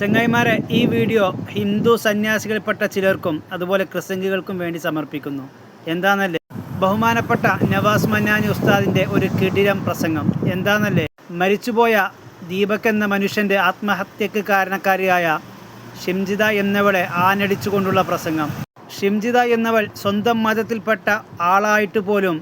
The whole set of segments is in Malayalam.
ചെങ്ങായിമാരെ ഈ വീഡിയോ ഹിന്ദു സന്യാസികളിൽപ്പെട്ട ചിലർക്കും അതുപോലെ ക്രിസ്ത്യൻകൾക്കും വേണ്ടി സമർപ്പിക്കുന്നു. എന്താണല്ലേ ബഹുമാനപ്പെട്ട നവാസ് മന്നാനി ഉസ്താദിന്റെ ഒരു കിടിലം പ്രസംഗം. എന്താണല്ലേ മരിച്ചുപോയ ദീപക് എന്ന മനുഷ്യന്റെ ആത്മഹത്യക്ക് കാരണക്കാരിയായ ഷിംജിത എന്നവളെ ആനടിച്ചുകൊണ്ടുള്ള പ്രസംഗം. ഷിംജിത എന്നവൾ സ്വന്തം മതത്തിൽപ്പെട്ട ആളായിട്ട് പോലും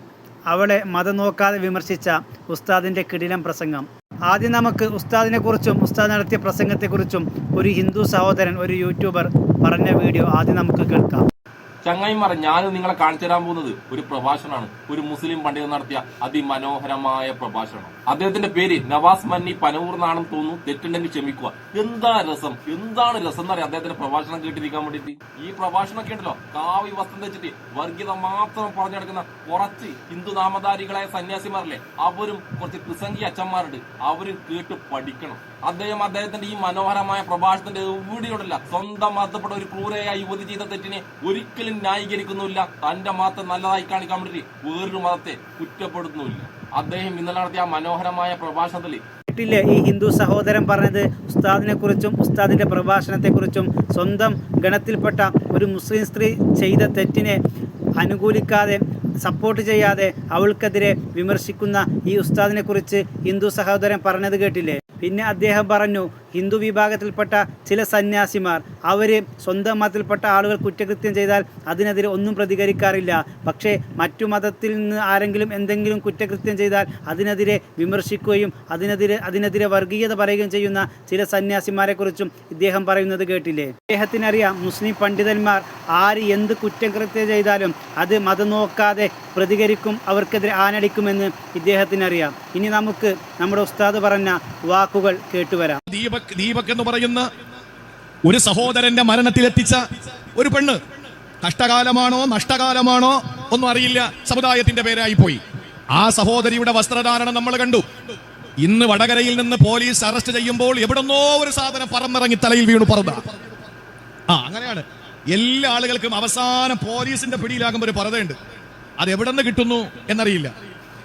അവളെ മതം നോക്കാതെ വിമർശിച്ച ഉസ്താദിന്റെ കിടിലം പ്രസംഗം. ആദ്യം നമുക്ക് ഉസ്താദിനെ കുറിച്ചും ഉസ്താദ് നടത്തിയ പ്രസംഗത്തെക്കുറിച്ചും ഒരു ഹിന്ദു സഹോദരൻ ഒരു യൂട്യൂബർ പറഞ്ഞ വീഡിയോ ആദ്യം നമുക്ക് കേൾക്കാം. ചങ്ങായിമാർ ഞാൻ നിങ്ങളെ കാണിച്ചു തരാൻ പോകുന്നത് ഒരു പ്രഭാഷണമാണ്. ഒരു മുസ്ലിം പണ്ഡിതൻ നടത്തിയ അതിമനോഹരമായ പ്രഭാഷണം അദ്ദേഹത്തിന്റെ പേര് നവാസ് മന്നി പനൂർ എന്നാണെന്ന് തോന്നുന്നു. തെറ്റുണ്ടെങ്കിൽ ക്ഷമിക്കുക. എന്താ രസം? എന്താണ് രസം എന്നറിയാം അദ്ദേഹത്തിന്റെ പ്രഭാഷണം കേട്ടിരിക്കാൻ വേണ്ടിയിട്ട്. ഈ പ്രഭാഷണം കേട്ടല്ലോ കാവി വസ്ത്രം വെച്ചിട്ട് വർഗീയത മാത്രം പറഞ്ഞു നടക്കുന്ന കുറച്ച് ഹിന്ദു നാമധാരികളായ സന്യാസിമാരല്ലേ? അവരും കുറച്ച് പ്രസംഗി അച്ഛന്മാരുണ്ട്. അവരും കേട്ട് പഠിക്കണം. അദ്ദേഹം അദ്ദേഹത്തിന്റെ ഈ മനോഹരമായ പ്രഭാഷണത്തിന്റെ എവിടെയുണ്ടല്ല സ്വന്തം മതപ്പെട്ട ഒരു ക്രൂരയായ യുവതി ചെയ്ത തെറ്റിനെ ഒരിക്കലും ന്യായീകരിക്കുന്നില്ല തന്റെ മതത്തെ നല്ലതായി കാണിക്കാൻ വേണ്ടി വേറൊരു മതത്തെ കുറ്റപ്പെടുത്തുന്നില്ല അദ്ദേഹം ഇന്നലെ നടത്തിയ മനോഹരമായ പ്രഭാഷണത്തിൽ കേട്ടില്ലേ? ഈ ഹിന്ദു സഹോദരൻ പറഞ്ഞത് ഉസ്താദിനെ കുറിച്ചും ഉസ്താദിന്റെ പ്രഭാഷണത്തെക്കുറിച്ചും സ്വന്തം ഗണത്തിൽപ്പെട്ട ഒരു മുസ്ലിം സ്ത്രീ ചെയ്ത തെറ്റിനെ അനുകൂലിക്കാതെ സപ്പോർട്ട് ചെയ്യാതെ അവൾക്കെതിരെ വിമർശിക്കുന്ന ഈ ഉസ്താദിനെ കുറിച്ച് ഹിന്ദു സഹോദരൻ പറഞ്ഞത് കേട്ടില്ലേ? പിന്നെ അദ്ദേഹം പറഞ്ഞു ഹിന്ദു വിഭാഗത്തിൽപ്പെട്ട ചില സന്യാസിമാർ അവർ സ്വന്തം മതത്തിൽപ്പെട്ട ആളുകൾ കുറ്റകൃത്യം ചെയ്താൽ അതിനെതിരെ ഒന്നും പ്രതികരിക്കാറില്ല. പക്ഷേ മറ്റു മതത്തിൽ നിന്ന് ആരെങ്കിലും എന്തെങ്കിലും കുറ്റകൃത്യം ചെയ്താൽ അതിനെതിരെ വിമർശിക്കുകയും അതിനെതിരെ അതിനെതിരെ വർഗീയത പറയുകയും ചെയ്യുന്ന ചില സന്യാസിമാരെ കുറിച്ചും ഇദ്ദേഹം പറയുന്നത് കേട്ടില്ലേ? അദ്ദേഹത്തിനറിയാം മുസ്ലിം പണ്ഡിതന്മാർ ആര് എന്ത് കുറ്റകൃത്യം ചെയ്താലും അത് മതം നോക്കാതെ പ്രതികരിക്കും അവർക്കെതിരെ ആനടിക്കുമെന്ന് ഇദ്ദേഹത്തിനറിയാം. ഇനി നമുക്ക് നമ്മുടെ ഉസ്താദ് പറഞ്ഞ വാക്കുകൾ കേട്ടുവരാം. ദീപക് ദീപക് എന്ന് പറയുന്ന ഒരു സഹോദരന്റെ മരണത്തിലെത്തിച്ച ഒരു പെണ്ണ്. കഷ്ടകാലമാണോ നഷ്ടകാലമാണോ ഒന്നും അറിയില്ല. സമുദായത്തിന്റെ പേരായി പോയി ആ സഹോദരിയുടെ വസ്ത്രധാരണം നമ്മൾ കണ്ടു. ഇന്ന് വടകരയിൽ നിന്ന് പോലീസ് അറസ്റ്റ് ചെയ്യുമ്പോൾ എവിടെന്നോ ഒരു സാധനം പറന്നിറങ്ങി തലയിൽ വീണു പറന്ന. ആ അങ്ങനെയാണ്. എല്ലാ ആളുകൾക്കും അവസാനം പോലീസിന്റെ പിടിയിലാകുമ്പോൾ ഒരു പറതയുണ്ട്. അത് എവിടെ നിന്ന് കിട്ടുന്നു എന്നറിയില്ല.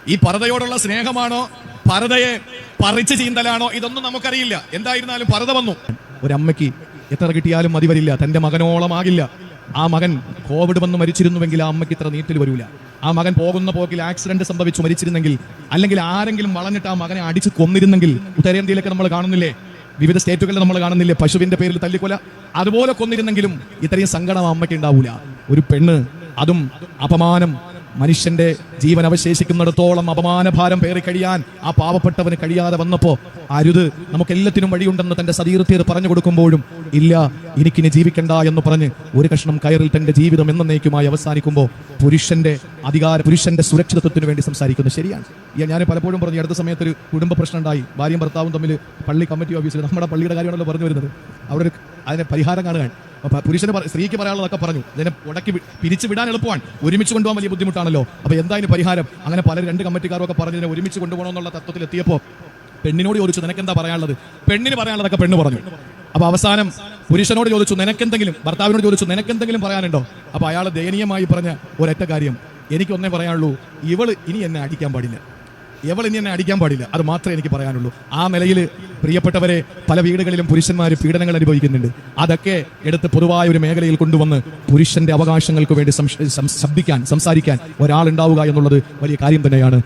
ഈ പറതയോടുള്ള സ്നേഹമാണോ പരതയെ പറിച്ചു ചീന്തലാണോ? ഇതൊന്നും നമുക്കറിയില്ല. എന്തായിരുന്നാലും പരത വന്നു. ഒരമ്മയ്ക്ക് എത്ര കിട്ടിയാലും മതി വരില്ല. തന്റെ മകനോളമാകില്ല. ആ മകൻ കോവിഡ് വന്ന് മരിച്ചിരുന്നുവെങ്കിൽ ആ അമ്മയ്ക്ക് ഇത്ര നീട്ടിൽ വരില്ല ആ മകൻ പോകുന്ന പോക്കിൽ ആക്സിഡന്റ് സംഭവിച്ചു മരിച്ചിരുന്നെങ്കിൽ അല്ലെങ്കിൽ ആരെങ്കിലും വളഞ്ഞിട്ട് ആ മകനെ അടിച്ച് കൊന്നിരുന്നെങ്കിൽ ഉത്തരേന്ത്യയിലൊക്കെ നമ്മൾ കാണുന്നില്ലേ? വിവിധ സ്റ്റേറ്റുകളിൽ നമ്മൾ കാണുന്നില്ലേ? പശുവിന്റെ പേരിൽ തല്ലിക്കൊല. അതുപോലെ കൊന്നിരുന്നെങ്കിലും ഇത്രയും സങ്കടം അമ്മയ്ക്ക് ഉണ്ടാവൂല. ഒരു പെണ്ണ് അതും അപമാനം മനുഷ്യന്റെ ജീവൻ അവശേഷിക്കുന്നിടത്തോളം അപമാനഭാരം പേറി കഴിയാൻ ആ പാവപ്പെട്ടവന് കഴിയാതെ വന്നപ്പോ അരുത് നമുക്ക് എല്ലാത്തിനും വഴിയുണ്ടെന്ന് തന്റെ സതീർത്ഥ്യർ പറഞ്ഞു കൊടുക്കുമ്പോഴും ഇല്ല എനിക്കിനി ജീവിക്കണ്ട എന്ന് പറഞ്ഞ് ഒരു കഷ്ണം കയറിൽ തന്റെ ജീവിതം എന്നേക്കുമായി അവസാനിക്കുമ്പോൾ പുരുഷന്റെ അധികാര പുരുഷന്റെ സുരക്ഷിതത്വത്തിന് വേണ്ടി സംസാരിക്കുന്നത് ശരിയാണ്. ഞാൻ പലപ്പോഴും പറഞ്ഞു അടുത്ത സമയത്ത് ഒരു കുടുംബ പ്രശ്നം ഉണ്ടായി ഭാര്യയും ഭർത്താവും തമ്മിൽ പള്ളി കമ്മിറ്റി ഓഫീസിൽ നമ്മുടെ പള്ളിയുടെ കാര്യമാണല്ലോ പറഞ്ഞു വരുന്നത്. അവിടെ അതിനെ പരിഹാരം കാണുകയാണ്. പുരുഷന് സ്ത്രീക്ക് പറയാനുള്ളതൊക്കെ പറഞ്ഞു. ഇതിനെ ഉടക്കി പിരിച്ചു വിടാൻ എളുപ്പമാണ്. ഒരുമിച്ച് കൊണ്ടുപോകാൻ വലിയ ബുദ്ധിമുട്ടാണല്ലോ. അപ്പോൾ എന്തായാലും പരിഹാരം? അങ്ങനെ പല രണ്ട് കമ്മിറ്റിക്കാരും ഒക്കെ പറഞ്ഞതിനെ ഒരുമിച്ച് കൊണ്ടുപോകണം എന്നുള്ള തത്വത്തിൽ എത്തിയപ്പോൾ പെണ്ണിനോട് ചോദിച്ചു നിനക്കെന്താ പറയാനുള്ളത്? പെണ്ണിന് പറയാനുള്ളതൊക്കെ പെണ്ണ് പറഞ്ഞു. അപ്പോൾ അവസാനം പുരുഷനോട് ചോദിച്ചു നിനക്കെന്തെങ്കിലും? ഭർത്താവിനോട് ചോദിച്ചു നിനക്കെന്തെങ്കിലും പറയാനുണ്ടോ? അപ്പോൾ അയാൾ ദയനീയമായി പറഞ്ഞ ഒരൊറ്റ കാര്യം. എനിക്കൊന്നേ പറയാനുള്ളൂ. ഇവൾ ഇനി എന്നെ അടിക്കാൻ പാടില്ല. എവൾ ഇനി എന്നെ അടിക്കാൻ പാടില്ല. അത് മാത്രമേ എനിക്ക് പറയാനുള്ളൂ. ആ നിലയിൽ പ്രിയപ്പെട്ടവരെ പല വീടുകളിലും പുരുഷന്മാർ പീഡനങ്ങൾ അനുഭവിക്കുന്നുണ്ട്. അതൊക്കെ എടുത്ത് പൊതുവായ ഒരു മേഖലയിൽ കൊണ്ടുവന്ന് പുരുഷന്റെ അവകാശങ്ങൾക്ക് വേണ്ടി ശബ്ദിക്കാൻ സംസാരിക്കാൻ ഒരാളുണ്ടാവുക എന്നുള്ളത് വലിയ കാര്യം തന്നെയാണ്.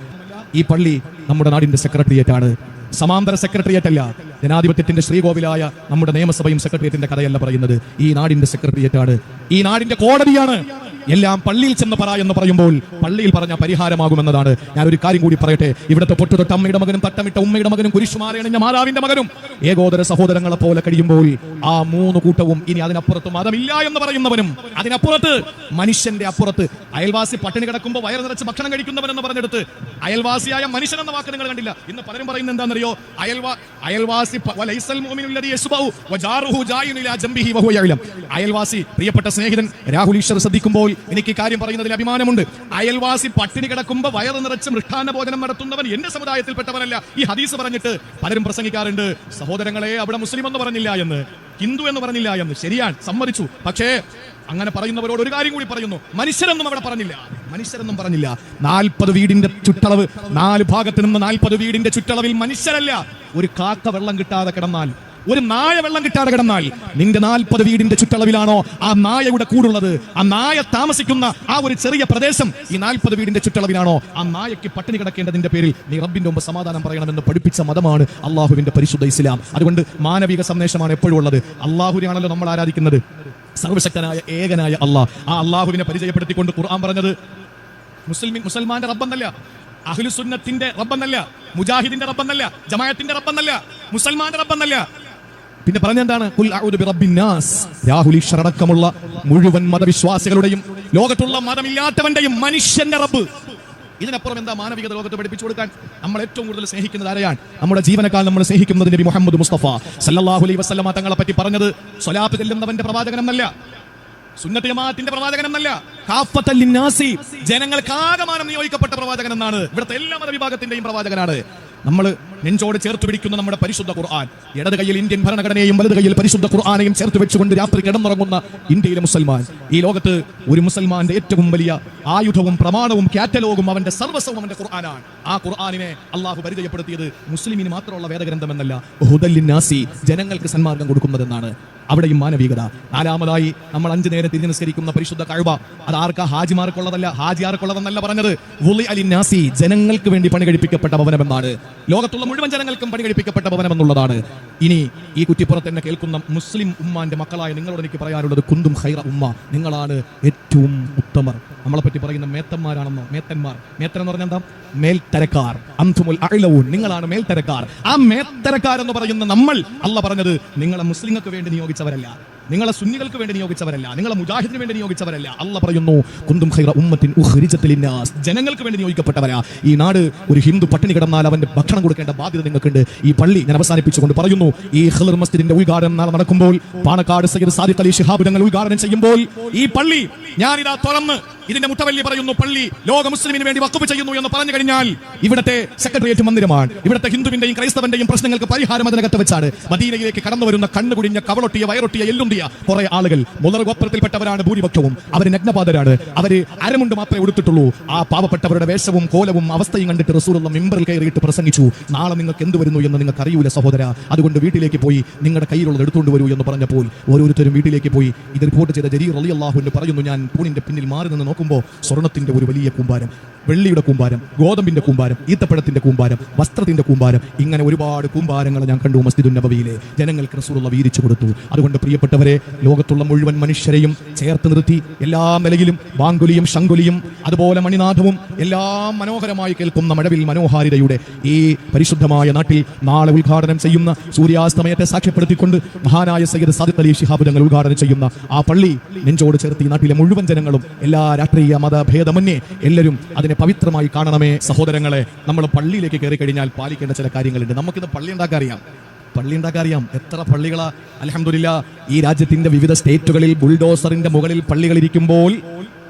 ഈ പള്ളി നമ്മുടെ നാടിന്റെ സെക്രട്ടേറിയറ്റ് ആണ് സമാന്തര സെക്രട്ടേറിയറ്റ് അല്ല ജനാധിപത്യത്തിന്റെ ശ്രീകോവിലായ നമ്മുടെ നിയമസഭയും സെക്രട്ടേറിയറ്റിന്റെ കഥയല്ല പറയുന്നത്. ഈ നാടിന്റെ സെക്രട്ടേറിയറ്റ് ആണ് ഈ നാടിന്റെ കോടതിയാണ്. എല്ലാം പള്ളിയിൽ ചെന്ന് പറ എന്ന് പറയുമ്പോൾ പള്ളിയിൽ പറഞ്ഞ പരിഹാരമാകുമെന്നതാണ്. ഞാൻ ഒരു കാര്യം കൂടി പറയട്ടെ. ഇവിടുത്തെ പൊട്ടുതൊട്ട് അമ്മയുടെ മകനും തട്ടമിട്ട ഉമ്മയുടെ മകനും കുരിശുമാരണിഞ്ഞ മാതാവിന്റെ മകനും. ഏകോദര സഹോദരങ്ങളെ പോലെ കഴിയുമ്പോൾ ആ മൂന്ന് കൂട്ടവും ഇനി അതിനപ്പുറത്ത് മതമില്ല എന്ന് പറയുന്നവനും അതിനപ്പുറത്ത് മനുഷ്യന്റെ അപ്പുറത്ത് അയൽവാസി പട്ടിണി കിടക്കുമ്പോൾ വയറ് നിറച്ച് ഭക്ഷണം കഴിക്കുന്നവൻ എന്ന് പറഞ്ഞെടുത്ത് അയൽവാസിയായ മനുഷ്യൻ എന്ന വാക്ക് നിങ്ങൾ കണ്ടില്ല. ഇന്ന് പലരും പറയുന്നത് എന്താണെന്നറിയോ? അയൽവാ അയൽവാസി അയൽവാസി പ്രിയപ്പെട്ട സ്നേഹിതൻ രാഹുൽ ഈശ്വർ ശ്രദ്ധിക്കുമ്പോൾ എനിക്ക് കാര്യം പറയുന്നതിൽ അഭിമാനമുണ്ട്. അയൽവാസി പട്ടിണി കിടക്കുമ്പോൾ വയറ് നിറച്ച് മൃഷ്ടാന്ന ഭോജനം നടത്തുന്നവൻ എന്റെ സമുദായത്തിൽപ്പെട്ടവനല്ല. ഈ ഹദീസ് പറഞ്ഞിട്ട് പലരും പ്രസംഗിക്കാറുണ്ട്. സഹോദരങ്ങളെ അവിടെ മുസ്ലിം എന്ന് പറഞ്ഞില്ല എന്ന് ഹിന്ദു എന്ന് പറഞ്ഞില്ല എന്ന്. ശരിയാണ് സമ്മതിച്ചു. പക്ഷേ അങ്ങനെ പറയുന്നവരോട് ഒരു കാര്യം കൂടി പറയുന്നു. മനുഷ്യരെന്നും അവിടെ പറഞ്ഞില്ല. മനുഷ്യരെന്നും പറഞ്ഞില്ല. നാൽപ്പത് വീടിന്റെ ചുറ്റളവ് നാല് ഭാഗത്ത് നിന്ന് നാൽപ്പത് വീടിന്റെ ചുറ്റളവിൽ മനുഷ്യരല്ല. ഒരു കാക്ക വെള്ളം കിട്ടാതെ കിടന്നാൽ ഒരു നായ വെള്ളം കിട്ടാതെ കിടന്നാൽ നിന്റെ നാൽപ്പത് വീടിന്റെ ചുറ്റളവിലാണോ ആ നായയുടെ കൂടുള്ളത്? ആ നായ താമസിക്കുന്ന ആ ഒരു ചെറിയ പ്രദേശം ഈ നാൽപ്പത് വീടിന്റെ ചുറ്റളവിലാണോ? ആ നായക്ക് പട്ടിണി കിടക്കേണ്ടതിന്റെ പേരിൽ നീ റബ്ബിന്റെ മുമ്പ് സമാധാനം പറയണമെന്ന് പഠിപ്പിച്ച മതമാണ് അള്ളാഹുവിന്റെ പരിശുദ്ധ ഇസ്ലാം. അതുകൊണ്ട് മാനവിക സന്ദേശമാണ് എപ്പോഴും ഉള്ളത്. അള്ളാഹുവിനാണല്ലോ നമ്മൾ ആരാധിക്കുന്നത്. സർവശക്തനായ ഏകനായ അള്ളാഹ്. ആ അള്ളാഹുവിനെ പരിചയപ്പെടുത്തിക്കൊണ്ട് ഖുർആൻ പറഞ്ഞത് മുസ്ലിം മുസൽമാന്റെ റബ്ബെന്നല്ല. അഹ്ലുസുന്നത്തിന്റെ റബ്ബെന്നല്ല. മുജാഹിദിന്റെ റബ്ബെന്നല്ല. ജമായത്തിന്റെ റബ്ബെന്നല്ല. മുസൽമാന്റെ റബ്ബെന്നല്ല. പിന്നെ പറഞ്ഞെന്താണ്? അടക്കമുള്ള മുഴുവൻ മതവിശ്വാസികളുടെയും ലോകത്തുള്ള മതമില്ലാത്തവന്റെയും മനുഷ്യന്റെ റബ്ബ്. ഇതിനപ്പുറം എന്താ മാനവികത ലോകത്ത് പഠിപ്പിച്ചു കൊടുക്കാൻ? നമ്മൾ ഏറ്റവും കൂടുതൽ സ്നേഹിക്കുന്നത് ആരെയാണ്? നമ്മുടെ ജീവനക്കാൽ നമ്മൾ സ്നേഹിക്കുന്നത് നബി മുഹമ്മദ് മുസ്തഫ. സല്ലല്ലാഹു അലൈഹി വസല്ലമ തങ്ങളെ പറ്റി പറഞ്ഞത് സൊലാപ്പ് ചെല്ലുന്നവന്റെ പ്രവാചകനെന്നല്ല. സുന്നത്ത് ജമാഅത്തിന്റെ കാഫത്തൽ ജനങ്ങൾക്ക് ആകമാനം നിയോഗിക്കപ്പെട്ട പ്രവാചകൻ എന്നാണ് ഇവിടുത്തെ എല്ലാ മതവിഭാഗത്തിന്റെയും പ്രവാചകനാണ്. നമ്മൾ നെഞ്ചോട് ചേർത്ത് പിടിക്കുന്ന നമ്മുടെ പരിശുദ്ധ ഖുർആൻ. ഇടത് കയ്യിൽ ഇന്ത്യൻ ഭരണഘടനയും വലത് കയ്യിൽ പരിശുദ്ധ ഖുർആനെയും ചേർത്ത് വെച്ചുകൊണ്ട് രാത്രി കിടന്നുറങ്ങുന്ന ഇന്ത്യയിലെ മുസൽമാൻ. ഈ ലോകത്ത് ഒരു മുസൽമാന്റെ ഏറ്റവും വലിയ ആയുധവും പ്രമാണവും കാറ്റലോഗും അവന്റെ സർവസ്വവും അവന്റെ ഖുർആനാണ്. ആ ഖുർആനിനെ അള്ളാഹു പരിചയപ്പെടുത്തിയത് മുസ്ലിമിന് മാത്രമുള്ള വേദഗ്രന്ഥമെന്നല്ല ഹുദല്ലിന്നാസി ജനങ്ങൾക്ക് സന്മാർഗം കൊടുക്കുന്നതെന്നാണ്. അവിടെയും മാനവികത. നാലാമതായി നമ്മൾ അഞ്ചു നേരം തിരിഞ്ഞു നിസ്കരിക്കുന്ന പരിശുദ്ധ കഴിവ. അത് ആർക്കാ? ഹാജിമാർക്കുള്ളതല്ല. ഹാജിയാർക്കുള്ളതെന്നല്ല പറഞ്ഞത്. വുളി അലി നാസി ജനങ്ങൾക്ക് വേണ്ടി പണി കഴിപ്പിക്കപ്പെട്ട ഭവനമെന്നാണ്. ലോകത്തുള്ള മുഴുവൻ ജനങ്ങൾക്കും പണി കഴിപ്പിക്കപ്പെട്ട ഭവനം എന്നുള്ളതാണ് ഇനി ഈ കുറ്റിപ്പുറത്ത് തന്നെ കേൾക്കുന്ന മുസ്ലിം ഉമ്മാന്റെ മക്കളായ നിങ്ങളോട് എനിക്ക് പറയാനുള്ളത് കുന്തും ഹൈറ ഉമ്മ. നിങ്ങളാണ് ഏറ്റവും ഉത്തമർ. നമ്മളെ പറ്റി പറയുന്ന മേത്തന്മാരാണെന്നോ? മേത്തന്മാർ. മേത്തൻ എന്ന് പറഞ്ഞാൽ എന്താ? മേൽത്തരക്കാർ. അന്തുമുൽ അഴിലവും നിങ്ങളാണ് മേൽത്തരക്കാർ. ആ മേൽത്തരക്കാർ എന്ന് പറയുന്ന നമ്മൾ അല്ല പറഞ്ഞത്. നിങ്ങളെ മുസ്ലിങ്ങൾക്ക് വേണ്ടി നിയോഗിച്ചവരല്ല. നിങ്ങളെ സുന്നികൾക്ക് വേണ്ടി നിയോഗിച്ചവരല്ല. നിങ്ങളെ മുജാഹിദിന് വേണ്ടി നിയോഗിച്ചവരല്ല. അല്ല പറയുന്നു കുന്തും ഖൈറ ഉമ്മത്തിൻ നാസ് ജനങ്ങൾക്ക് വേണ്ടി നിയോഗിക്കപ്പെട്ടവരാ. ഈ നാട് ഒരു ഹിന്ദു പട്ടിണി കിടന്നാൽ അവന്റെ ഭക്ഷണം കൊടുക്കേണ്ട ബാധ്യത നിങ്ങൾക്കുണ്ട്. ഈ പള്ളി ഞാൻ അവസാനിപ്പിച്ചുകൊണ്ട് പറയുന്നു ഈ ഖിലർ മസ്ജിദിന്റെ ഉദ്ഘാടനം നാളെ നടക്കുമ്പോൾ പാണക്കാട് സയ്യിദ് സാദിഖ് അലി ശിഹാബ് തങ്ങൾ ഉദ്ഘാടനം ചെയ്യുമ്പോൾ ഈ പള്ളി ഞാനിതാ തുറന്ന് ഇതിന്റെ മുട്ടവല്ലി പറയുന്നു പള്ളി ലോക മുസ്ലിമിന് വേണ്ടി വക്കുപ്പ് ചെയ്യുന്നു എന്ന് പറഞ്ഞു കഴിഞ്ഞാൽ ഇവിടത്തെ സെക്രട്ടേറിയറ്റ് മന്ദിരമാണ്. ഇവിടത്തെ ഹിന്ദുവിന്റെയും ക്രൈസ്തവന്റെയും പ്രശ്നങ്ങൾക്ക് പരിഹാരം അതിനകത്ത് വെച്ചാണ്. മദീനയിലേക്ക് കടന്നു വരുന്ന കണ്ണുകുടിഞ്ഞ കവളൊട്ടിയ വയറൊട്ടിയ എല്ലുണ്ടിയ കുറെ ആളുകൾ മുതൽ ഗോത്രത്തിൽപ്പെട്ടവരാണ് ഭൂരിപക്ഷവും. അവർ നഗ്നപാതരാണ് അവർ അരമുണ്ട് മാത്രമേ ഉടുത്തിട്ടുള്ളൂ. ആ പാവപ്പെട്ടവരുടെ വേഷവും കോലവും അവസ്ഥയും കണ്ടിട്ട് റസൂലുള്ള മെമ്പറിൽ കയറിയിട്ട് പ്രസംഗിച്ചു. നാളെ നിങ്ങൾക്ക് എന്ത് വരുന്നു എന്ന് നിങ്ങൾക്ക് അറിയൂല സഹോദര. അതുകൊണ്ട് വീട്ടിലേക്ക് പോയി നിങ്ങളുടെ കയ്യിലുള്ളത് എടുത്തുകൊണ്ട് വരൂ എന്ന് പറഞ്ഞപ്പോൾ ഓരോരുത്തരും വീട്ടിലേക്ക് പോയി. ഇത് റിപ്പോർട്ട് ചെയ്ത ജരീർ അലി അള്ളാഹുവിന് പറയുന്നു ഞാൻ പൂണിന്റെ പിന്നിൽ മാറി നിന്ന് നോക്കുമ്പോൾ സ്വർണത്തിന്റെ ഒരു വലിയ കൂമ്പാരം. വെള്ളിയുടെ കൂമ്പാരം ഗോതമ്പിന്റെ കൂമ്പാരം ഈത്തപ്പഴത്തിന്റെ കൂമ്പാരം വസ്ത്രത്തിന്റെ കൂമ്പാരം ഇങ്ങനെ ഒരുപാട് കൂമ്പാരങ്ങൾ ഞാൻ കണ്ടു മസ്ജിദുൻ നബവിയിലെ. ജനങ്ങൾക്ക് റസൂലുള്ള വീതിച്ചു കൊടുത്തു. അതുകൊണ്ട് പ്രിയപ്പെട്ടവരെ ലോകത്തുള്ള മുഴുവൻ മനുഷ്യരെയും ചേർത്ത് നിർത്തി എല്ലാ നിലയിലും ബാങ്കുലിയും ശങ്കുലിയും അതുപോലെ മണിനാഥവും എല്ലാം മനോഹരമായി കേൾക്കുന്ന മഴവിൽ മനോഹാരിതയുടെ ഈ പരിശുദ്ധമായ നാട്ടിൽ നാളെ ഉദ്ഘാടനം ചെയ്യുന്ന സൂര്യാസ്തമയത്തെ സാക്ഷ്യപ്പെടുത്തിക്കൊണ്ട് മഹാനായ സയ്യിദ് സാദിഖ് അലി ശിഹാബ് തങ്ങൾ ഉദ്ഘാടനം ചെയ്യുന്ന ആ പള്ളി നെഞ്ചോട് ചേർത്ത് ഈ നാട്ടിലെ മുഴുവൻ ജനങ്ങളും എല്ലാ രാഷ്ട്രീയ മതഭേദമന്യേ എല്ലാവരും അതിനെ പവിത്രമായി കാണണമേ സഹോദരങ്ങളെ. നമ്മൾ പള്ളിയിലേക്ക് കയറി കഴിഞ്ഞാൽ പാലിക്കേണ്ട ചില കാര്യങ്ങളുണ്ട്. നമുക്കിത് പള്ളി ഉണ്ടാക്കാൻ അറിയാം. പള്ളി ഉണ്ടാക്കാൻ അറിയാം. എത്ര പള്ളികളാ? അലഹമില്ല ഈ രാജ്യത്തിന്റെ വിവിധ സ്റ്റേറ്റുകളിൽ ബുൾഡോസറിന്റെ മുകളിൽ പള്ളികൾ ഇരിക്കുമ്പോൾ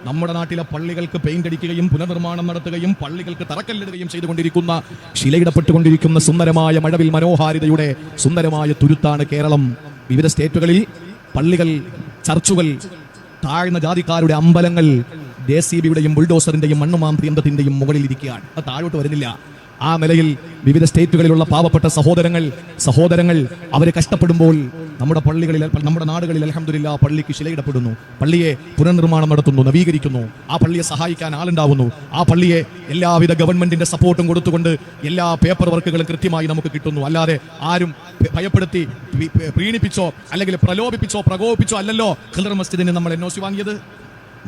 നമ്മുടെ നാട്ടിലെ പള്ളികൾക്ക് പെയിന്റ് അടിക്കുകയും പുനർനിർമ്മാണം നടത്തുകയും പള്ളികൾക്ക് തറക്കല്ലിടുകയും ചെയ്തുകൊണ്ടിരിക്കുന്ന ശിലയിടപ്പെട്ടുകൊണ്ടിരിക്കുന്ന സുന്ദരമായ മഴവിൽ മനോഹാരിതയുടെ സുന്ദരമായ തുരുത്താണ് കേരളം. വിവിധ സ്റ്റേറ്റുകളിൽ പള്ളികൾ ചർച്ചുകൾ താഴ്ന്ന ജാതിക്കാരുടെ അമ്പലങ്ങൾ ജെ സി ബിയുടെയും ബുൾഡോസറിന്റെയും മണ്ണുമാന്ത്രിയന്തത്തിന്റെയും മുകളിൽ ഇരിക്കുകയാണ്. താഴോട്ട് വരുന്നില്ല. ആ നിലയിൽ വിവിധ സ്റ്റേറ്റുകളിലുള്ള പാവപ്പെട്ട സഹോദരങ്ങൾ സഹോദരങ്ങൾ അവർ കഷ്ടപ്പെടുമ്പോൾ നമ്മുടെ പള്ളികളിൽ നമ്മുടെ നാടുകളിൽ അലഹമില്ല പള്ളിക്ക് ശിലയിടപ്പെടുന്നു. പള്ളിയെ പുനർനിർമ്മാണം നടത്തുന്നു നവീകരിക്കുന്നു. ആ പള്ളിയെ സഹായിക്കാൻ ആളുണ്ടാവുന്നു. ആ പള്ളിയെ എല്ലാവിധ ഗവൺമെന്റിന്റെ സപ്പോർട്ടും കൊടുത്തുകൊണ്ട് എല്ലാ പേപ്പർ വർക്കുകളും കൃത്യമായി നമുക്ക് കിട്ടുന്നു. അല്ലാതെ ആരും ഭയപ്പെടുത്തി പ്രീണിപ്പിച്ചോ അല്ലെങ്കിൽ പ്രലോഭിപ്പിച്ചോ പ്രകോപിപ്പിച്ചോ അല്ലല്ലോ ഖിലർ മസ്ജിദിനെ നമ്മൾ എൻ വാങ്ങിയത്.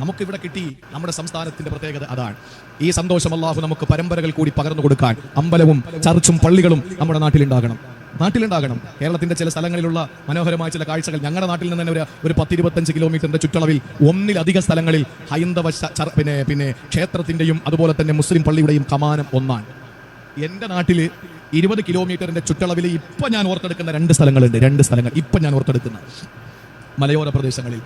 നമുക്കിവിടെ കിട്ടി നമ്മുടെ സംസ്ഥാനത്തിന്റെ പ്രത്യേകത അതാണ്. ഈ സന്തോഷം അള്ളാഹു നമുക്ക് പരമ്പരകൾ കൂടി പകർന്നു കൊടുക്കാൻ അമ്പലവും ചർച്ചും പള്ളികളും നമ്മുടെ നാട്ടിലുണ്ടാകണം. നാട്ടിലുണ്ടാകണം. കേരളത്തിന്റെ ചില സ്ഥലങ്ങളിലുള്ള മനോഹരമായ ചില കാഴ്ചകൾ. ഞങ്ങളുടെ നാട്ടിൽ നിന്ന് തന്നെ ഒരു ഒരു പത്തിരുപത്തഞ്ച് കിലോമീറ്ററിന്റെ ചുറ്റളവിൽ ഒന്നിലധികം സ്ഥലങ്ങളിൽ ഹൈന്ദവ പിന്നെ പിന്നെ ക്ഷേത്രത്തിന്റെയും അതുപോലെ തന്നെ മുസ്ലിം പള്ളിയുടെയും കമാനം ഒന്നാണ്. എന്റെ നാട്ടിൽ ഇരുപത് കിലോമീറ്ററിന്റെ ചുറ്റളവിൽ ഇപ്പൊ ഞാൻ ഓർത്തെടുക്കുന്ന രണ്ട് സ്ഥലങ്ങളുണ്ട്. രണ്ട് സ്ഥലങ്ങൾ ഇപ്പൊ ഞാൻ ഓർത്തെടുക്കുന്ന മലയോര പ്രദേശങ്ങളിൽ.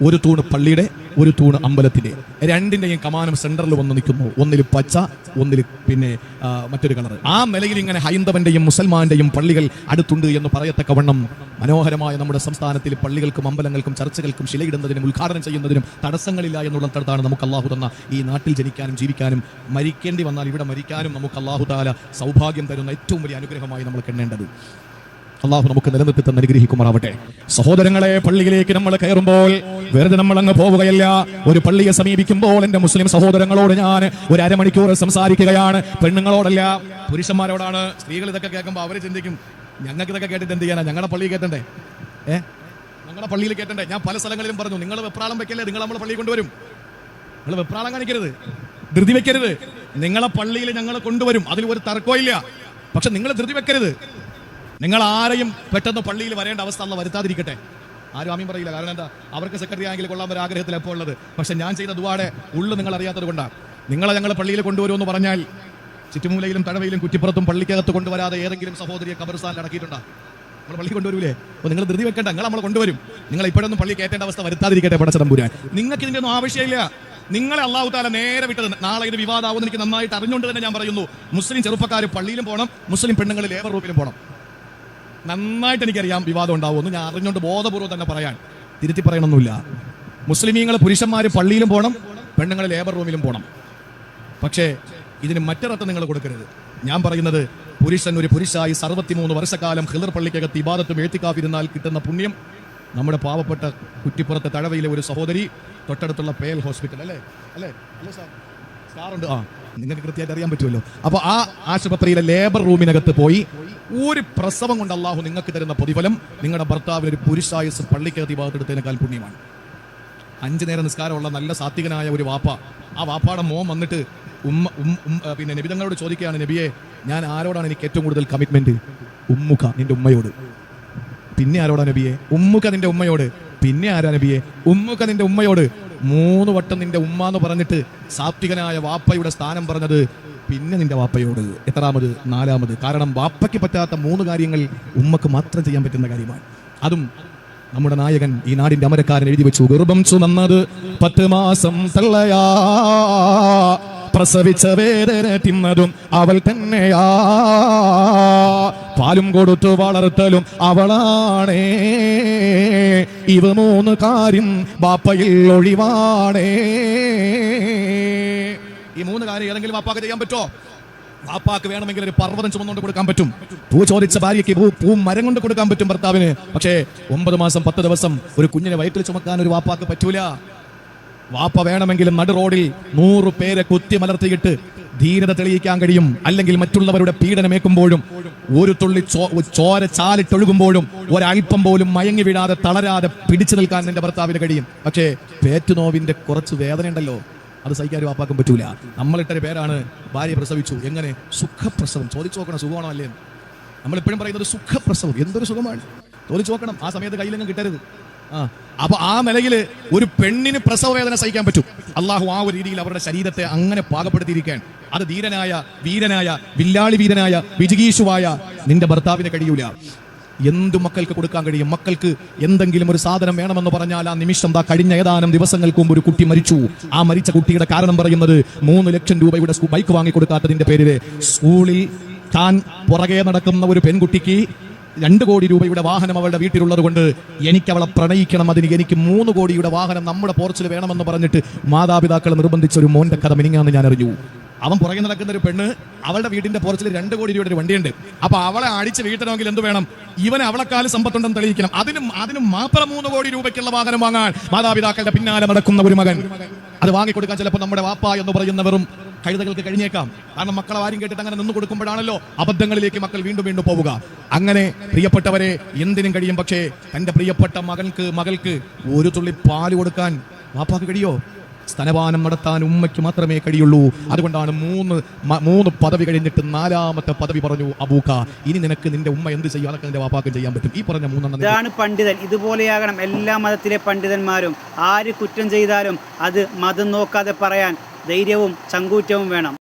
ഒരു തൂണ് പള്ളിയുടെ ഒരു തൂണ് അമ്പലത്തിന്റെ രണ്ടിന്റെയും കമാനം സെന്ററിൽ വന്ന് നിൽക്കുന്നു. ഒന്നിൽ പച്ച ഒന്നിൽ പിന്നെ മറ്റൊരു കളർ ആ നിലയിൽ ഇങ്ങനെ ഹൈന്ദവന്റെയും മുസൽമാന്റെയും പള്ളികൾ അടുത്തുണ്ട് എന്ന് പറയത്തക്കവണ്ണം മനോഹരമായ നമ്മുടെ സംസ്ഥാനത്തിൽ പള്ളികൾക്കും അമ്പലങ്ങൾക്കും ചർച്ചകൾക്കും ശിലയിടുന്നതിനും ഉദ്ഘാടനം ചെയ്യുന്നതിനും തടസ്സങ്ങളില്ല എന്നുള്ളിടത്താണ് നമുക്ക് അള്ളാഹു തന്ന ഈ നാട്ടിൽ ജനിക്കാനും ജീവിക്കാനും മരിക്കേണ്ടി വന്നാൽ ഇവിടെ മരിക്കാനും നമുക്ക് അള്ളാഹു താല സൗഭാഗ്യം തരുന്ന ഏറ്റവും വലിയ അനുഗ്രഹമായി നമ്മൾ കണ്ടേണ്ടത് അള്ളാഹു നമുക്ക് നിലനിർത്തി തന്നെ അനുഗ്രഹിക്കുമാറാവട്ടെ. സഹോദരങ്ങളെ പള്ളിയിലേക്ക് നമ്മൾ കയറുമ്പോൾ വെറുതെ നമ്മൾ അങ്ങ് പോവുകയല്ല. ഒരു പള്ളിയെ സമീപിക്കുമ്പോൾ എന്റെ മുസ്ലിം സഹോദരങ്ങളോട് ഞാൻ ഒരു അരമണിക്കൂർ സംസാരിക്കുകയാണ്. പെണ്ണുങ്ങളോടല്ല പുരുഷന്മാരോടാണ്. സ്ത്രീകൾ ഇതൊക്കെ കേൾക്കുമ്പോൾ അവർ ചിന്തിക്കും ഞങ്ങൾക്ക് ഇതൊക്കെ കേട്ടിട്ട് എന്ത് ചെയ്യാനാ? ഞങ്ങളുടെ പള്ളി കേട്ടണ്ടേ ഏ? ഞങ്ങളുടെ പള്ളിയിൽ കേട്ടണ്ടേ ഞാൻ പല സ്ഥലങ്ങളിലും പറഞ്ഞു നിങ്ങൾ വെപ്രാളം വെക്കല്ലേ നിങ്ങൾ നമ്മൾ പള്ളി കൊണ്ടുവരും. നിങ്ങൾ വെപ്രാളം കാണിക്കരുത് ധൃതി വെക്കരുത്. നിങ്ങളെ പള്ളിയിൽ ഞങ്ങൾ കൊണ്ടുവരും അതിൽ ഒരു തർക്കമില്ല പക്ഷെ നിങ്ങൾ ധൃതി വെക്കരുത്. നിങ്ങൾ ആരെയും പെട്ടെന്ന് പള്ളിയിൽ വരേണ്ട അവസ്ഥ അല്ല വരുത്താതിരിക്കട്ടെ. ആരും ആമീൻ പറയില്ല. കാരണം എന്താ? അവർക്ക് സെക്രട്ടറി ആണെങ്കിൽ കൊള്ളാൻ ഒരു ആഗ്രഹത്തിൽ എപ്പോൾ ഉള്ളത്. പക്ഷെ ഞാൻ ചെയ്ത ദുവാടെ ഉള്ളു നിങ്ങൾ അറിയാത്തത് കൊണ്ടാണ് നിങ്ങളെ ഞങ്ങൾ പള്ളിയിൽ കൊണ്ടുവരുമെന്ന് പറഞ്ഞാൽ ചുറ്റുമൂലയിലും തഴവയിലും കുറ്റിപ്പുറത്തും പള്ളിക്കകത്ത് കൊണ്ടുവരാതെ ഏതെങ്കിലും സഹോദരിയെ കബർസ്ഥാനിൽ അടക്കിയിട്ടുണ്ടോ? നമ്മൾ പള്ളി കൊണ്ടുവരൂലേ? അപ്പോൾ നിങ്ങൾ ധൃതി വെക്കേണ്ട. നിങ്ങൾ നമ്മൾ കൊണ്ടുവരും. നിങ്ങൾ ഇപ്പോഴൊന്നും പള്ളി കയറ്റേണ്ട അവസ്ഥ വരുത്താതിരിക്കട്ടെ പടച്ചതമ്പുരാൻ നിങ്ങൾക്ക് ഇതിന്റെ ഒന്നും ആവശ്യമില്ല. നിങ്ങളെ അള്ളാഹു താല നേരെ വിട്ടത് നാളെ ഇത് വിവാദമാവുമെന്ന് എനിക്ക് നന്നായിട്ട് അറിഞ്ഞുകൊണ്ട് തന്നെ ഞാൻ പറയുന്നു. മുസ്ലിം ചെറുപ്പക്കാർ പള്ളിയിലും പോകണം മുസ്ലിം പെണ്ണുങ്ങൾ ലേബർ റൂമിലും പോകണം നന്നായിട്ട് എനിക്കറിയാം വിവാദം ഉണ്ടാവുമെന്ന്. ഞാൻ അറിഞ്ഞുകൊണ്ട് ബോധപൂർവം തന്നെ പറയാൻ. തിരുത്തി പറയണമെന്നില്ല മുസ്ലിമീങ്ങൾ പുരുഷന്മാർ പള്ളിയിലും പോകണം പെണ്ണുങ്ങൾ ലേബർ റൂമിലും പോകണം പക്ഷേ ഇതിന് മറ്റൊരർത്ഥം നിങ്ങൾ കൊടുക്കരുത്. ഞാൻ പറയുന്നത് പുരുഷൻ ഒരു പുരുഷായി സർവത്തിമൂന്ന് വർഷക്കാലം ഹിദർ പള്ളിക്കകത്ത് ഇബാദത്തും എഴുത്തിക്കാവിരുന്നാൽ കിട്ടുന്ന പുണ്യം നമ്മുടെ പാവപ്പെട്ട കുറ്റിപ്പുറത്തെ തഴവയിലെ ഒരു സഹോദരി തൊട്ടടുത്തുള്ള പേൽ ഹോസ്പിറ്റൽ. അല്ലേ? അല്ലേ? അല്ലേ സാർ? സ്റ്റാറുണ്ട് ആ നിങ്ങൾക്ക് കൃത്യമായിട്ട് അറിയാൻ പറ്റുമല്ലോ. അപ്പോൾ ആ ആശുപത്രിയിലെ ലേബർ റൂമിനകത്ത് പോയി ഒരു പ്രസവം കൊണ്ട് അള്ളാഹു നിങ്ങൾക്ക് തരുന്ന പ്രതിഫലം നിങ്ങളുടെ ഭർത്താവിന് ഒരു പുരുഷായുസ് പള്ളിക്കകത്ത് ഭാഗത്തെടുത്തതിനേക്കാൾ പുണ്യമാണ്. അഞ്ചു നേരം നിസ്കാരമുള്ള നല്ല സാത്വികനായ ഒരു വാപ്പ. ആ വാപ്പാടെ മോൻ വന്നിട്ട് ഉമ്മ ഉം പിന്നെ നബിതങ്ങളോട് ചോദിക്കുകയാണ് നബിയെ ഞാൻ ആരോടാണ് എനിക്ക് ഏറ്റവും കൂടുതൽ കമ്മിറ്റ്മെന്റ് ഉമ്മുഖ നിന്റെ ഉമ്മയോട്. പിന്നെ ആരോടാണ് നബിയെ? ഉമ്മുഖ നിന്റെ ഉമ്മയോട്. പിന്നെ ആരാ നബിയെ? ഉമ്മുക്ക നിന്റെ ഉമ്മയോട്. മൂന്ന് വട്ടം നിന്റെ ഉമ്മ എന്ന് പറഞ്ഞിട്ട് സാത്വികനായ വാപ്പയുടെ സ്ഥാനം പറഞ്ഞത് പിന്നെ നിന്റെ വാപ്പയോട്. എത്രാമത്? നാലാമത്. കാരണം വാപ്പയ്ക്ക് പറ്റാത്ത മൂന്ന് കാര്യങ്ങൾ ഉമ്മക്ക് മാത്രം ചെയ്യാൻ പറ്റുന്ന കാര്യമാണ്. അതും നമ്മുടെ നായകൻ ഈ നാടിന്റെ അമരക്കാരൻ എഴുതി വെച്ചു. ഗർഭം ചുമന്നത് പത്ത് മാസം തള്ളയാ. പ്രസവിച്ച വേദന തിന്നതും അവൾ തന്നെയാ. പാലും കൊടുത്തു വളർത്തലും അവളാണേ. ഇവ മൂന്ന് കാര്യം ബാപ്പയിൽ ഒഴിവാണേ. ഈ മൂന്ന് കാര്യം ഏതെങ്കിലും ബാപ്പാക്ക് ചെയ്യാൻ പറ്റോ? വാപ്പാക്ക് വേണമെങ്കിൽ ഒരു പർവതം ചുമന്നുകൊണ്ട് കൊടുക്കാൻ പറ്റും. പൂ ചോദിച്ച ഭാര്യയ്ക്ക് പൂ പൂ മരം കൊണ്ട് കൊടുക്കാൻ പറ്റും ഭർത്താവിന്. പക്ഷേ ഒമ്പത് മാസം പത്ത് ദിവസം ഒരു കുഞ്ഞിനെ വയറ്റിൽ ചുമക്കാൻ ഒരു വാപ്പാക്ക് പറ്റൂല. വാപ്പ വേണമെങ്കിലും നടു റോഡിൽ നൂറ് പേരെ കുത്തി മലർത്തിയിട്ട് ധീരത തെളിയിക്കാൻ കഴിയും. അല്ലെങ്കിൽ മറ്റുള്ളവരുടെ പീഡനമേക്കുമ്പോഴും ഒരു തുള്ളി ചോര ചാലിട്ടൊഴുകുമ്പോഴും ഒരൽപ്പം പോലും മയങ്ങി വീഴാതെ തളരാതെ പിടിച്ചു നിൽക്കാൻ നിന്റെ ഭർത്താവിന് കഴിയും. പക്ഷേ പേറ്റുനോവിന്റെ കുറച്ച് വേദനയുണ്ടല്ലോ. അത് സഹിക്കാൻ വാപ്പാക്കാൻ വാപ്പാക്കും പറ്റൂല. നമ്മളിട്ടൊരു പേരാണ് ഭാര്യ പ്രസവിച്ചു. എങ്ങനെ? സുഖപ്രസവം. ചോദിച്ചു നോക്കണം സുഖമാണോ അല്ലേ? നമ്മളിപ്പോഴും പറയുന്നത് സുഖപ്രസവം. എന്തൊരു സുഖമാണ്. ചോദിച്ചു നോക്കണം. ആ സമയത്ത് കയ്യിലെങ്ങും കിട്ടരുത്. ആ അപ്പൊ ആ നിലയിൽ ഒരു പെണ്ണിന് പ്രസവ വേദന സഹിക്കാൻ പറ്റും. അള്ളാഹു ആ ഒരു രീതിയിൽ അവരുടെ ശരീരത്തെ അങ്ങനെ പാകപ്പെടുത്തിയിരിക്കാൻ അത് ധീരനായ വീരനായ വില്ലാളി വീരനായ വിജിഗീഷുവായ നിന്റെ ഭർത്താവിന് കഴിയൂല. എന്തു മക്കൾക്ക് കൊടുക്കാൻ കഴിയും? മക്കൾക്ക് എന്തെങ്കിലും ഒരു സാധനം വേണമെന്ന് പറഞ്ഞാൽ ആ നിമിഷം ദാ കഴിഞ്ഞ ഏതാനും ദിവസങ്ങൾക്ക് മുമ്പ് ഒരു കുട്ടി മരിച്ചു. ആ മരിച്ച കുട്ടിയുടെ കാരണം പറയുന്നത് മൂന്ന് ലക്ഷം രൂപയുടെ ബൈക്ക് വാങ്ങി പേരിൽ സ്കൂളിൽ താൻ പുറകെ നടക്കുന്ന ഒരു പെൺകുട്ടിക്ക് രണ്ട് കോടി രൂപയുടെ വാഹനം അവളുടെ വീട്ടിലുള്ളത് കൊണ്ട് എനിക്ക് അവളെ പ്രണയിക്കണം. അതിന് എനിക്ക് മൂന്ന് കോടിയുടെ വാഹനം നമ്മുടെ പോർച്ചിൽ വേണമെന്ന് പറഞ്ഞിട്ട് മാതാപിതാക്കൾ നിർബന്ധിച്ച ഒരു മോന്റെ കഥ മിനിങ്ങാന്ന് ഞാൻ അറിഞ്ഞു അവൻ പുറകെ നടക്കുന്ന ഒരു പെണ്ണ് അവളുടെ വീടിന്റെ പോർച്ചിൽ രണ്ട് കോടി രൂപയുടെ ഒരു വണ്ടിയുണ്ട്. അപ്പൊ അവളെ അടിച്ച് വീട്ടണമെങ്കിൽ എന്ത് വേണം? ഇവന് അവളെക്കാൽ സമ്പത്തുണ്ടെന്ന് തെളിയിക്കണം. അതിനും അതിനും മാത്രം മൂന്ന് കോടി രൂപയ്ക്കുള്ള വാഹനം വാങ്ങാൻ മാതാപിതാക്കളുടെ പിന്നാലെ നടക്കുന്ന ഒരു മകൻ. അത് വാങ്ങിക്കൊടുക്കാൻ ചിലപ്പോൾ നമ്മുടെ വാപ്പ എന്ന് പറയുന്നവരും കഴുതകൾക്ക് കഴിഞ്ഞേക്കാം. കാരണം മക്കളെ ആരും കേട്ടിട്ട് അങ്ങനെ നിന്ന് കൊടുക്കുമ്പോഴാണല്ലോ അബദ്ധങ്ങളിലേക്ക് മക്കൾ വീണ്ടും വീണ്ടും പോവുക. അങ്ങനെ പ്രിയപ്പെട്ടവരെ എന്തിനും കഴിയും. പക്ഷേ തന്റെ പ്രിയപ്പെട്ട മകൻക്ക് മകൾക്ക് ഒരു തുള്ളി പാൽ കൊടുക്കാൻ വാപ്പാക്ക് കഴിയോ? സ്തനപാനം നടത്താൻ ഉമ്മയ്ക്ക് മാത്രമേ കഴിയുള്ളൂ. അതുകൊണ്ടാണ് മൂന്ന് മൂന്ന് പദവി കഴിഞ്ഞിട്ട് നാലാമത്തെ പദവി പറഞ്ഞു അബൂക്ക ഇനി നിനക്ക് നിന്റെ ഉമ്മ എന്ത് ചെയ്യും? അതൊക്കെ നിന്റെ വാപ്പാക്കും ചെയ്യാൻ പറ്റും. ഈ പറഞ്ഞ മൂന്നെണ്ണം ഇതാണ് പണ്ഡിതൻ. ഇതുപോലെയാകണം എല്ലാ മതത്തിലെ പണ്ഡിതന്മാരും. ആര് കുറ്റം ചെയ്താലും അത് മതം നോക്കാതെ പറയാൻ ധൈര്യവും ചങ്കൂറ്റവും വേണം.